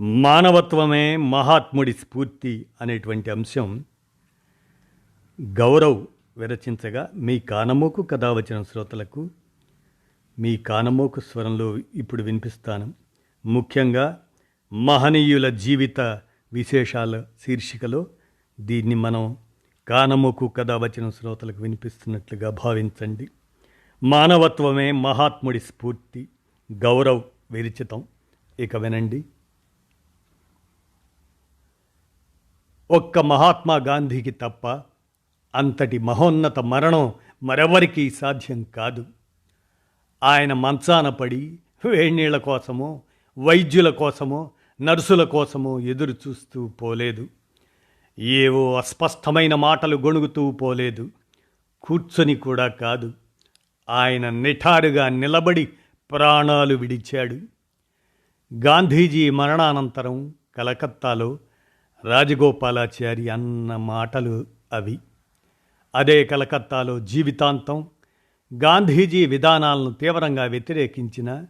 మానవత్వమే మహాత్ముడి స్ఫూర్తి అనేటువంటి అంశం గౌరవ్ విరచించగా మీ కానమోకు కథ వచ్చిన శ్రోతలకు మీ కానమోకు స్వరంలో ఇప్పుడు వినిపిస్తాను. ముఖ్యంగా మహనీయుల జీవిత విశేషాల శీర్షికలో దీన్ని మనం కానమోకు కథ వచ్చిన శ్రోతలకు వినిపిస్తున్నట్లుగా భావించండి. మానవత్వమే మహాత్ముడి స్ఫూర్తి గౌరవ్ విరచితం. ఇక వినండి. ఒక్క మహాత్మా గాంధీకి తప్ప అంతటి మహోన్నత మరణం మరెవరికీ సాధ్యం కాదు. ఆయన మంచాన పడి వేణీళ్ళ కోసమో వైద్యుల కోసమో నర్సుల కోసమో ఎదురు చూస్తూ పోలేదు. ఏవో అస్పష్టమైన మాటలు గొణుగుతూ పోలేదు. కూర్చొని కూడా కాదు. ఆయన నిఠారుగా నిలబడి ప్రాణాలు విడిచాడు. గాంధీజీ మరణానంతరం కలకత్తాలో రాజగోపాలాచారి అన్న మాటలు అవి. అదే కలకత్తాలో జీవితాంతం గాంధీజీ విధానాలను తీవ్రంగా వ్యతిరేకించిన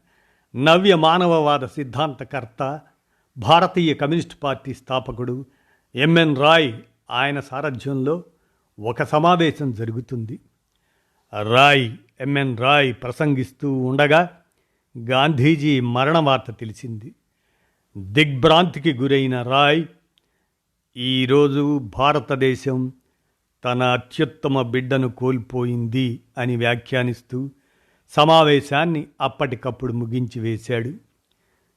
నవ్య మానవవాద సిద్ధాంతకర్త భారతీయ కమ్యూనిస్ట్ పార్టీ స్థాపకుడు ఎంఎన్ రాయ్ ఆయన సారథ్యంలో ఒక సమావేశం జరుగుతుంది. రాయ్ ఎంఎన్ రాయ్ ప్రసంగిస్తూ ఉండగా గాంధీజీ మరణ వార్త తెలిసింది. దిగ్భ్రాంతికి గురైన రాయ్ ఈరోజు భారతదేశం తన అత్యుత్తమ బిడ్డను కోల్పోయింది అని వ్యాఖ్యానిస్తూ సమావేశాన్ని అప్పటికప్పుడు ముగించి వేశాడు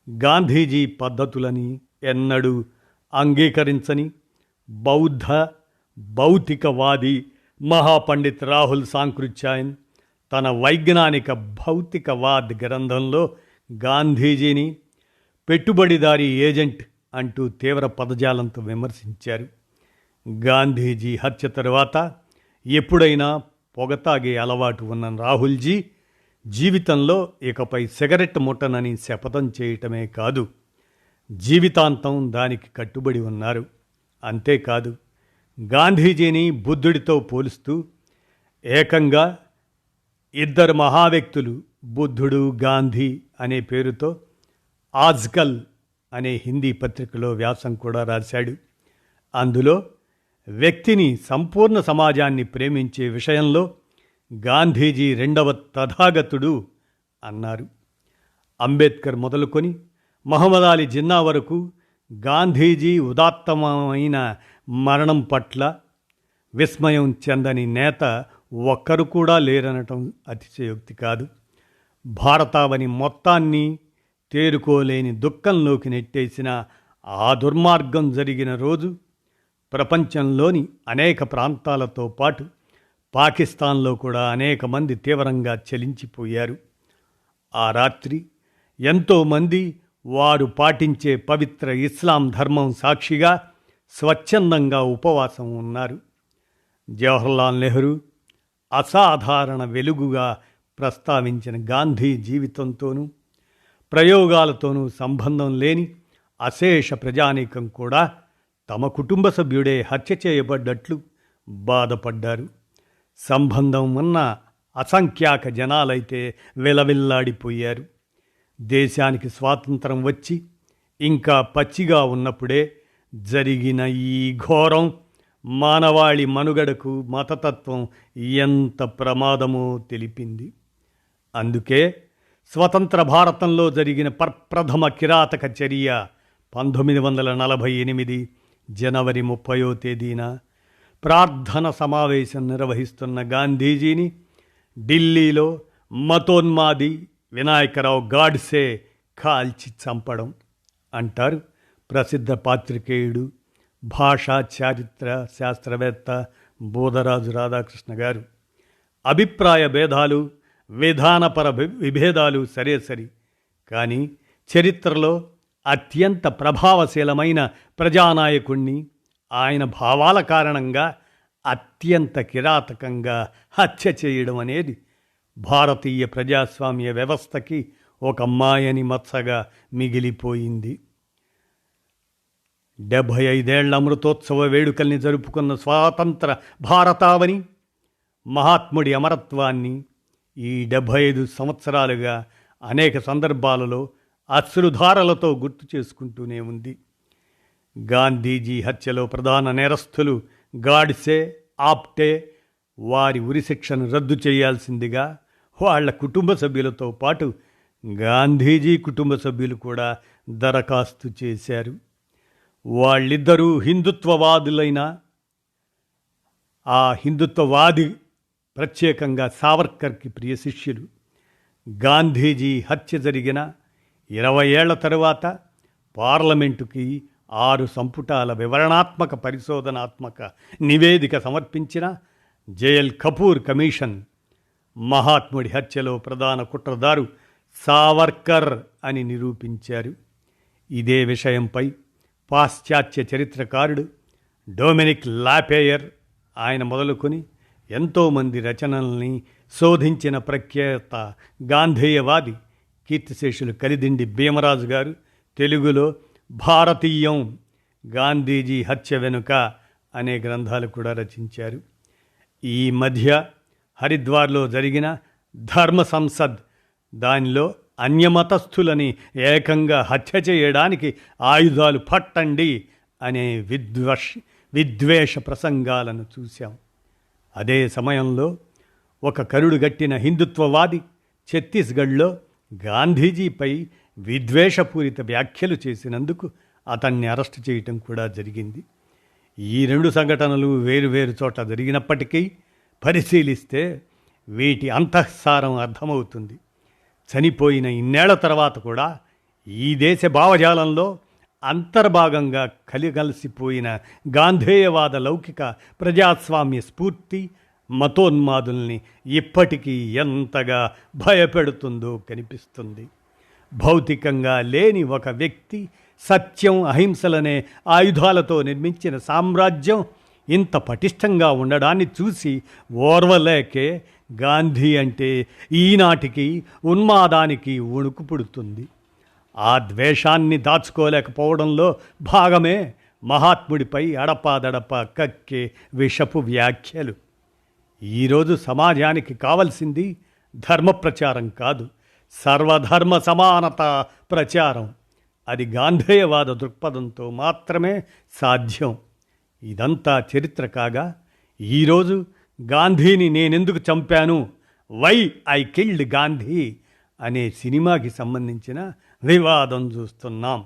గాంధీజీ పద్ధతులని ఎన్నడూ అంగీకరించని బౌద్ధ భౌతికవాది మహాపండిత్ రాహుల్ సాంకృత్యాయన్ తన వైజ్ఞానిక భౌతికవాద్ గ్రంథంలో గాంధీజీని పెట్టుబడిదారీ ఏజెంట్ అంటూ తీవ్ర పదజాలంతో విమర్శించారు. గాంధీజీ హత్య తరువాత ఎప్పుడైనా పొగతాగే అలవాటు ఉన్న రాహుల్జీ జీవితంలో ఇకపై సిగరెట్ ముట్టనని శపథం చేయటమే కాదు జీవితాంతం దానికి కట్టుబడి ఉన్నారు. అంతేకాదు గాంధీజీని బుద్ధుడితో పోలుస్తూ ఏకంగా ఇద్దరు మహావ్యక్తులు బుద్ధుడు గాంధీ అనే పేరుతో ఆజ్కల్ అనే హిందీ పత్రికలో వ్యాసం కూడా రాశాడు. అందులో వ్యక్తిని సంపూర్ణ సమాజాన్ని ప్రేమించే విషయంలో గాంధీజీ రెండవ తథాగతుడు అన్నారు. అంబేద్కర్ మొదలుకొని మహమ్మద్ అలీ జిన్నా వరకు గాంధీజీ ఉదాత్తమైన మరణం పట్ల విస్మయం చెందని నేత ఒక్కరు కూడా లేరనటం అతిశయోక్తి కాదు. భారతావని మొత్తాన్ని తేరుకోలేని దుఃఖంలోకి నెట్టేసిన ఆ దుర్మార్గం జరిగిన రోజు ప్రపంచంలోని అనేక ప్రాంతాలతో పాటు పాకిస్తాన్లో కూడా అనేక మంది తీవ్రంగా చలించిపోయారు. ఆ రాత్రి ఎంతోమంది వారు పాటించే పవిత్ర ఇస్లాం ధర్మం సాక్షిగా స్వచ్ఛందంగా ఉపవాసం ఉన్నారు. జవహర్లాల్ నెహ్రూ అసాధారణ వెలుగుగా ప్రస్తావించిన గాంధీ జీవితంతోనూ ప్రయోగాలతోనూ సంబంధం లేని అశేష ప్రజానీకం కూడా తమ కుటుంబ సభ్యుడే హత్య చేయబడ్డట్లు బాధపడ్డారు. సంబంధం ఉన్న అసంఖ్యాక జనాలైతే విలవిల్లాడిపోయారు. దేశానికి స్వాతంత్రం వచ్చి ఇంకా పచ్చిగా ఉన్నప్పుడే జరిగిన ఈ ఘోరం మానవాళి మనుగడకు మతతత్వం ఎంత ప్రమాదమో తెలిపింది. అందుకే స్వతంత్ర భారతంలో జరిగిన ప్రప్రథమ కిరాతక చర్య పంతొమ్మిది వందల నలభై ఎనిమిది జనవరి ముప్పయో తేదీన ప్రార్థన సమావేశం నిర్వహిస్తున్న గాంధీజీని ఢిల్లీలో మతోన్మాది వినాయకరావు గాడ్సే కాల్చి చంపడం అంటారు ప్రసిద్ధ పాత్రికేయుడు భాషా చారిత్ర శాస్త్రవేత్త బోధరాజు రాధాకృష్ణ గారు. అభిప్రాయ భేదాలు విధానపర విభేదాలు సరే సరి. కానీ చరిత్రలో అత్యంత ప్రభావశీలమైన ప్రజానాయకుణ్ణి ఆయన భావాల కారణంగా అత్యంత కిరాతకంగా హత్య చేయడం అనేది భారతీయ ప్రజాస్వామ్య వ్యవస్థకి ఒక మాయని మత్సగా మిగిలిపోయింది. డెబ్భై ఐదేళ్ళ అమృతోత్సవ వేడుకల్ని జరుపుకున్న స్వాతంత్ర భారతావని మహాత్ముడి అమరత్వాన్ని ఈ డెబ్భై ఐదు సంవత్సరాలుగా అనేక సందర్భాలలో అశ్రుధారలతో గుర్తు చేసుకుంటూనే ఉంది. గాంధీజీ హత్యలో ప్రధాన నేరస్థులు గాడ్సే ఆప్టే వారి ఉరిశిక్షను రద్దు చేయాల్సిందిగా వాళ్ళ కుటుంబ సభ్యులతో పాటు గాంధీజీ కుటుంబ సభ్యులు కూడా దరఖాస్తు చేశారు. వాళ్ళిద్దరూ హిందుత్వవాదులైన ఆ హిందుత్వవాది ప్రత్యేకంగా సావర్కర్కి ప్రియ శిష్యులు గాంధీజీ హత్య జరిగిన ఇరవై ఏళ్ళ తరువాత పార్లమెంటుకి ఆరు సంపుటాల వివరణాత్మక పరిశోధనాత్మక నివేదిక సమర్పించిన జయల్ కపూర్ కమిషన్ మహాత్ముడి హత్యలో ప్రధాన కుట్రదారు సావర్కర్ అని నిరూపించారు. ఇదే విషయంపై పాశ్చాత్య చరిత్రకారుడు డొమినిక్ లాపేయర్ ఆయన మొదలుకొని ఎంతోమంది రచనల్ని శోధించిన ప్రఖ్యాత గాంధేయవాది కీర్తిశేషులు కలిదిండి భీమరాజు గారు తెలుగులో భారతీయం గాంధీజీ హత్య వెనుక అనే గ్రంథాలు కూడా రచించారు. ఈ మధ్య హరిద్వార్లో జరిగిన ధర్మ సంసద్ దానిలో అన్యమతస్థులని ఏకంగా హత్య చేయడానికి ఆయుధాలు పట్టండి అనే విద్వష్ విద్వేష ప్రసంగాలను చూశాం. అదే సమయంలో ఒక కరుడు గట్టిన హిందుత్వవాది ఛత్తీస్గఢ్లో గాంధీజీపై విద్వేషపూరిత వ్యాఖ్యలు చేసినందుకు అతన్ని అరెస్ట్ చేయటం కూడా జరిగింది. ఈ రెండు సంఘటనలు వేరువేరు చోట జరిగినప్పటికీ పరిశీలిస్తే వీటి అంతఃసారం అర్థమవుతుంది. చనిపోయిన ఇన్నేళ్ళ తర్వాత కూడా ఈ దేశ భావజాలంలో అంతర్భాగంగా కలిగలిసిపోయిన గాంధేయవాద లౌకిక ప్రజాస్వామ్య స్ఫూర్తి మతోన్మాదుల్ని ఇప్పటికీ ఎంతగా భయపెడుతుందో కనిపిస్తుంది. భౌతికంగా లేని ఒక వ్యక్తి సత్యం అహింసలనే ఆయుధాలతో నిర్మించిన సామ్రాజ్యం ఇంత పటిష్టంగా ఉండడాన్ని చూసి ఓర్వలేకే గాంధీ అంటే ఈనాటికి ఉన్మాదానికి వణుకు పుడుతుంది. ఆ ద్వేషాన్ని దాచుకోలేకపోవడంలో భాగమే మహాత్ముడిపై అడపాదడప కక్కే విషపు వ్యాఖ్యలు. ఈరోజు సమాజానికి కావలసింది ధర్మ ప్రచారం కాదు సర్వధర్మ సమానత ప్రచారం. అది గాంధేయవాద దృక్పథంతో మాత్రమే సాధ్యం. ఇదంతా చరిత్ర కాగా ఈరోజు గాంధీని నేనెందుకు చంపాను? వై ఐ కిల్డ్ గాంధీ అనే సినిమాకి సంబంధించిన వివాదం చూస్తున్నాం.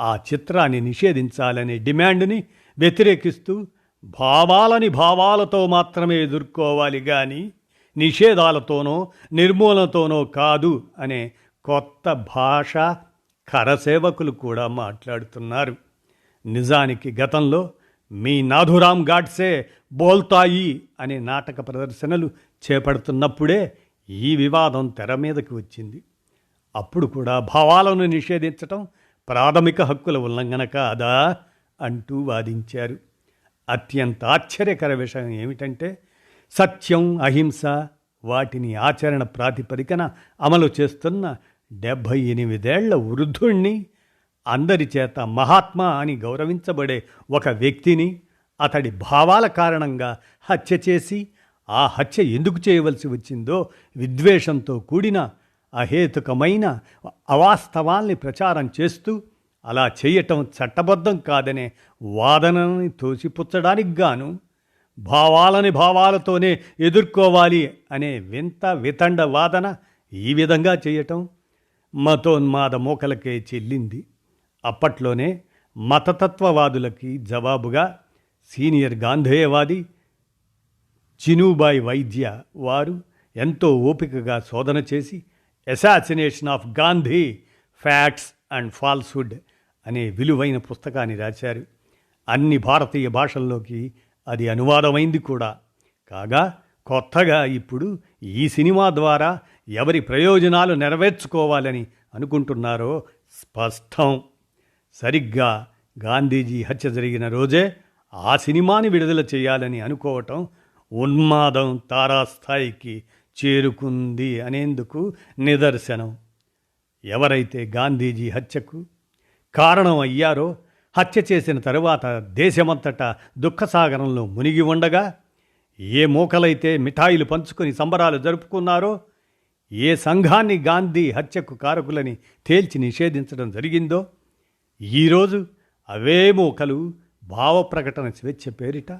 ఆ చిత్రాన్ని నిషేధించాలనే డిమాండ్ని వ్యతిరేకిస్తూ భావాలని భావాలతో మాత్రమే ఎదుర్కోవాలి కానీ నిషేధాలతోనో నిర్మూలనతోనో కాదు అనే కొత్త భాష కరసేవకులు కూడా మాట్లాడుతున్నారు. నిజానికి గతంలో మీ నాథురామ్ గాడ్సే బోల్తాయి అనే నాటక ప్రదర్శనలు చేపడుతున్నప్పుడే ఈ వివాదం తెర మీదకి వచ్చింది. అప్పుడు కూడా భావాలను నిషేధించటం ప్రాథమిక హక్కుల ఉల్లంఘన కాదా అంటూ వాదించారు. అత్యంత ఆశ్చర్యకర విషయం ఏమిటంటే సత్యం అహింస వాటిని ఆచరణ ప్రాతిపదికన అమలు చేస్తున్న డెబ్భై ఎనిమిదేళ్ళ వృద్ధుణ్ణి అందరి చేత మహాత్మా అని గౌరవించబడే ఒక వ్యక్తిని అతడి భావాల కారణంగా హత్య చేసి ఆ హత్య ఎందుకు చేయవలసి వచ్చిందో విద్వేషంతో కూడిన అహేతుకమైన అవాస్తవాల్ని ప్రచారం చేస్తూ అలా చేయటం చట్టబద్ధం కాదనే వాదనని తోసిపుచ్చడానికి గాను భావాలని భావాలతోనే ఎదుర్కోవాలి అనే వింత వితండ వాదన ఈ విధంగా చేయటం మతోన్మాద మూకలకే చెల్లింది. అప్పట్లోనే మతతత్వవాదులకి జవాబుగా సీనియర్ గాంధేయవాది చినూబాయి వైద్య వారు ఎంతో ఓపికగా శోధన చేసి assassination of Gandhi facts and falsehood అనే విలువైన పుస్తకాన్ని రాశారు. అన్ని భారతీయ భాషల్లోకి అది అనువాదమైంది కూడా. కాగా కొత్తగా ఇప్పుడు ఈ సినిమా ద్వారా ఎవరి ప్రయోజనాలు నెరవేర్చుకోవాలని అనుకుంటున్నారో స్పష్టం. సరిగ్గా గాంధీజీ హత్య జరిగిన రోజే ఆ సినిమాని విడుదల చేయాలని అనుకోవటం ఉన్మాదం తారాస్థాయికి చేరుకుంది అనేందుకు నిదర్శనం. ఎవరైతే గాంధీజీ హత్యకు కారణం అయ్యారో హత్య చేసిన తరువాత దేశమంతటా దుఃఖసాగరంలో మునిగి ఉండగా ఏ మూకలైతే మిఠాయిలు పంచుకొని సంబరాలు జరుపుకున్నారో ఏ సంఘాన్ని గాంధీ హత్యకు కారకులని తేల్చి నిషేధించడం జరిగిందో ఈరోజు అవే మూకలు భావప్రకటన స్వేచ్ఛ పేరిట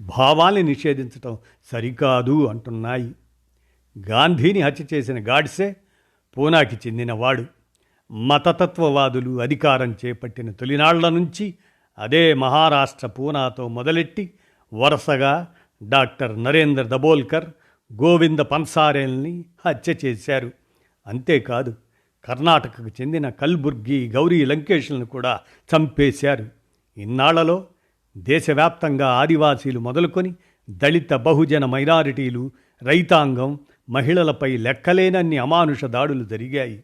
భావాల్ని నిషేధించటం సరికాదు అంటున్నాయి. గాంధీని హత్య చేసిన గాడ్సే పూనాకి చెందినవాడు. మతతత్వవాదులు అధికారం చేపట్టిన తొలినాళ్ళ నుంచి అదే మహారాష్ట్ర పూనాతో మొదలెట్టి వరుసగా డాక్టర్ నరేంద్ర దబోల్కర్ గోవింద పన్సారేల్ని హత్య చేశారు. అంతేకాదు కర్ణాటకకు చెందిన కల్బుర్గి గౌరీ లంకేష్లను కూడా చంపేశారు. ఇన్నాళ్ళలో దేశవ్యాప్తంగా ఆదివాసీలు మొదలుకొని దళిత బహుజన మైనారిటీలు రైతాంగం మహిళలపై లెక్కలేనన్ని అమానుష దాడులు జరిగాయి.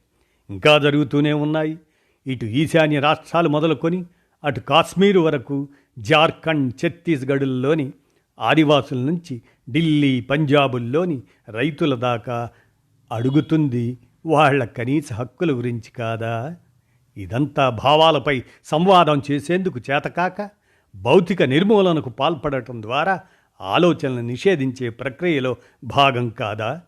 ఇంకా జరుగుతూనే ఉన్నాయి. ఇటు ఈశాన్య రాష్ట్రాలు మొదలుకొని అటు కాశ్మీరు వరకు జార్ఖండ్ ఛత్తీస్గఢ్లోని ఆదివాసుల నుంచి ఢిల్లీ పంజాబుల్లోని రైతుల దాకా అడుగుతుంది వాళ్ళ కనీస హక్కుల గురించి కాదా? ఇదంతా భావాలపై సంవాదం చేసేందుకు చేతకాక భౌతిక నిర్మూలనకు పాల్పడటం ద్వారా ఆలోచనలు నిషేధించే ప్రక్రియలో భాగం కాదా?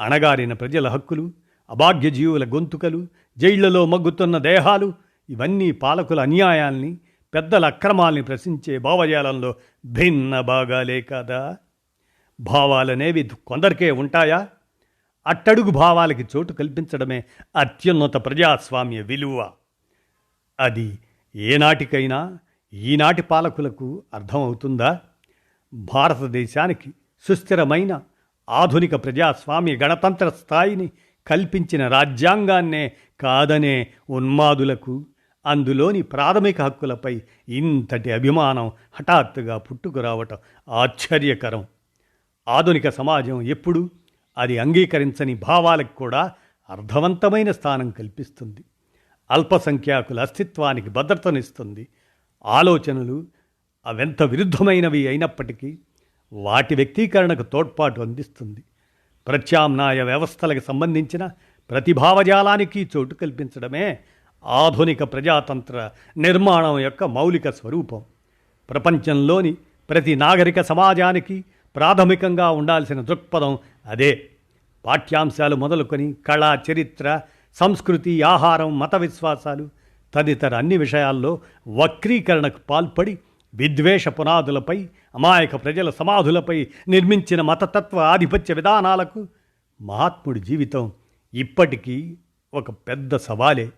అణగారిన ప్రజల హక్కులు అభాగ్య జీవుల గొంతుకలు జైళ్ళలో మగ్గుతున్న దేహాలు ఇవన్నీ పాలకుల అన్యాయాల్ని పెద్దల అక్రమాల్ని ప్రశ్నించే భావజాలంలో భిన్న భాగాలే కాదా? భావాలనేవి కొందరికే ఉంటాయా? అట్టడుగు భావాలకి చోటు కల్పించడమే అత్యున్నత ప్రజాస్వామ్య విలువ. అది ఏనాటికైనా ఈనాటి పాలకులకు అర్థమవుతుందా? భారతదేశానికి సుస్థిరమైన ఆధునిక ప్రజాస్వామ్య గణతంత్ర స్థాయిని కల్పించిన రాజ్యాంగాన్నే కాదనే ఉన్మాదులకు అందులోని ప్రాథమిక హక్కులపై ఇంతటి అభిమానం హఠాత్తుగా పుట్టుకురావటం ఆశ్చర్యకరం. ఆధునిక సమాజం ఎప్పుడు అది అంగీకరించని భావాలకు కూడా అర్థవంతమైన స్థానం కల్పిస్తుంది. అల్పసంఖ్యాకుల అస్తిత్వానికి భద్రతనిస్తుంది. ఆలోచనలు అవెంత విరుద్ధమైనవి అయినప్పటికీ వాటి వ్యక్తీకరణకు తోడ్పాటు అందిస్తుంది. ప్రత్యామ్నాయ వ్యవస్థలకు సంబంధించిన ప్రతిభావజాలానికి చోటు కల్పించడమే ఆధునిక ప్రజాతంత్ర నిర్మాణం యొక్క మౌలిక స్వరూపం. ప్రపంచంలోని ప్రతి నాగరిక సమాజానికి ప్రాథమికంగా ఉండాల్సిన దృక్పథం అదే. పాఠ్యాంశాలు మొదలుకొని కళ చరిత్ర సంస్కృతి ఆహారం మత విశ్వాసాలు తదితర అన్ని విషయాల్లో వక్రీకరణకు పాల్పడి విద్వేష పునాదులపై అమాయక ప్రజల సమాధులపై నిర్మించిన మతతత్వ ఆధిపత్య విధానాలకు మహాత్ముడి జీవితం ఇప్పటికీ ఒక పెద్ద సవాలే.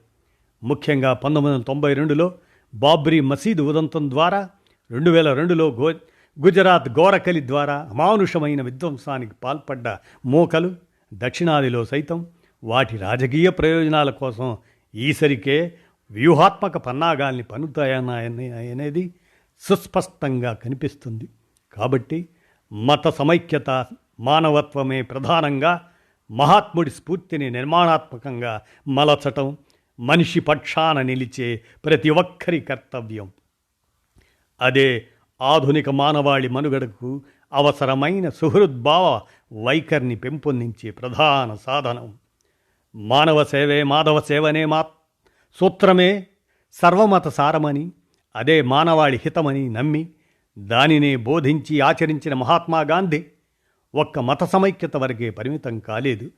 ముఖ్యంగా పంతొమ్మిది వందల తొంభై రెండులో బాబ్రీ మసీదు ఉదంతం ద్వారా రెండు వేల రెండులో గో గుజరాత్ గోరకలి ద్వారా అమానుషమైన విధ్వంసానికి పాల్పడ్డ మూకలు దక్షిణాదిలో సైతం వాటి రాజకీయ ప్రయోజనాల కోసం ఈసరికే వ్యూహాత్మక పన్నాగాల్ని పన్నుతాయని అనేది సుస్పష్టంగా కనిపిస్తుంది. కాబట్టి మత సమైక్యత మానవత్వమే ప్రధానంగా మహాత్ముడి స్ఫూర్తిని నిర్మాణాత్మకంగా మలచటం మనిషి పక్షాన నిలిచే ప్రతి ఒక్కరి కర్తవ్యం. అదే ఆధునిక మానవాళి మనుగడకు అవసరమైన సుహృద్భావ వైఖరిని పెంపొందించే ప్రధాన సాధనం. మానవ సేవే మాధవ సేవనే మాత్రం. సూత్రమే సర్వమత సారమని అదే మానవాళి హితమని నమ్మి దానినే బోధించి ఆచరించిన మహాత్మా గాంధీ ఒక్క మత సమైక్యత వరకే పరిమితం కాలేదు.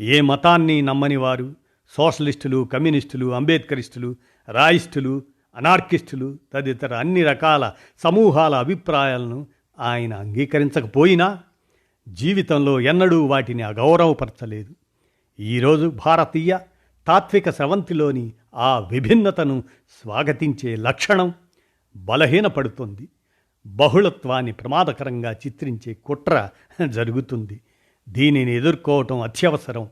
ఏ మతాన్ని నమ్మని వారు? సోషలిస్టులు కమ్యూనిస్టులు అంబేద్కరిస్టులు రాయిస్టులు అనార్కిస్టులు తదితర అన్ని రకాల సమూహాల అభిప్రాయాలను ఆయన అంగీకరించకపోయినా జీవితంలో ఎన్నడూ వాటిని అగౌరవపరచలేదు. ఈరోజు భారతీయ తాత్విక స్రవంతిలోని ఆ విభిన్నతను స్వాగతించే లక్షణం బలహీనపడుతుంది. బహుళత్వాన్ని ప్రమాదకరంగా చిత్రించే కుట్ర జరుగుతుంది. దీనిని ఎదుర్కోవటం అత్యవసరం.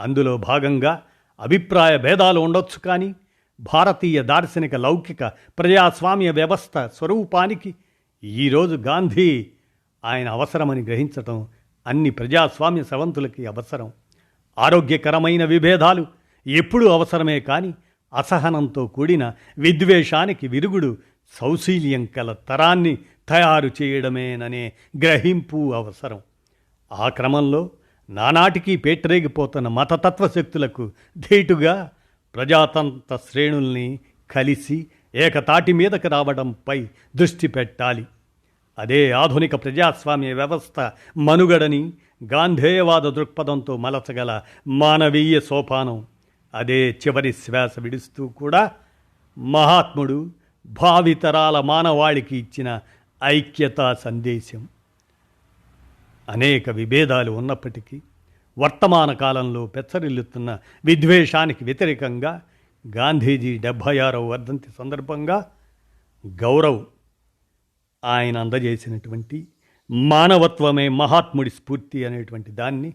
అందులో భాగంగా అభిప్రాయ భేదాలు ఉండొచ్చు కానీ భారతీయ దార్శనిక లౌకిక ప్రజాస్వామ్య వ్యవస్థ స్వరూపానికి ఈరోజు గాంధీ ఆయన అవసరమని గ్రహించటం అన్ని ప్రజాస్వామ్య సవంతులకి అవసరం. ఆరోగ్యకరమైన విభేదాలు ఎప్పుడూ అవసరమే కానీ అసహనంతో కూడిన విద్వేషానికి విరుగుడు సౌశీల్యం కల తరాన్ని తయారు చేయడమేననే గ్రహింపు అవసరం. ఆ క్రమంలో నానాటికి పేటరేగిపోతున్న మతతత్వ శక్తులకు ధీటుగా ప్రజాతంత్ర శ్రేణుల్ని కలిసి ఏకతాటి మీదకి రావడంపై దృష్టి పెట్టాలి. అదే ఆధునిక ప్రజాస్వామ్య వ్యవస్థ మనుగడని గాంధేయవాద దృక్పథంతో మలచగల మానవీయ సోపానం. అదే చివరి శ్వాస విడుస్తూ కూడా మహాత్ముడు భావితరాల మానవాళికి ఇచ్చిన ఐక్యతా సందేశం. అనేక విభేదాలు ఉన్నప్పటికీ వర్తమాన కాలంలో పెచ్చరిల్లుతున్న విద్వేషానికి వ్యతిరేకంగా గాంధీజీ డెబ్భై ఆరవ వర్ధంతి సందర్భంగా గౌరవ్ ఆయన అందజేసినటువంటి మానవత్వమే మహాత్ముడి స్ఫూర్తి అనేటువంటి దాన్ని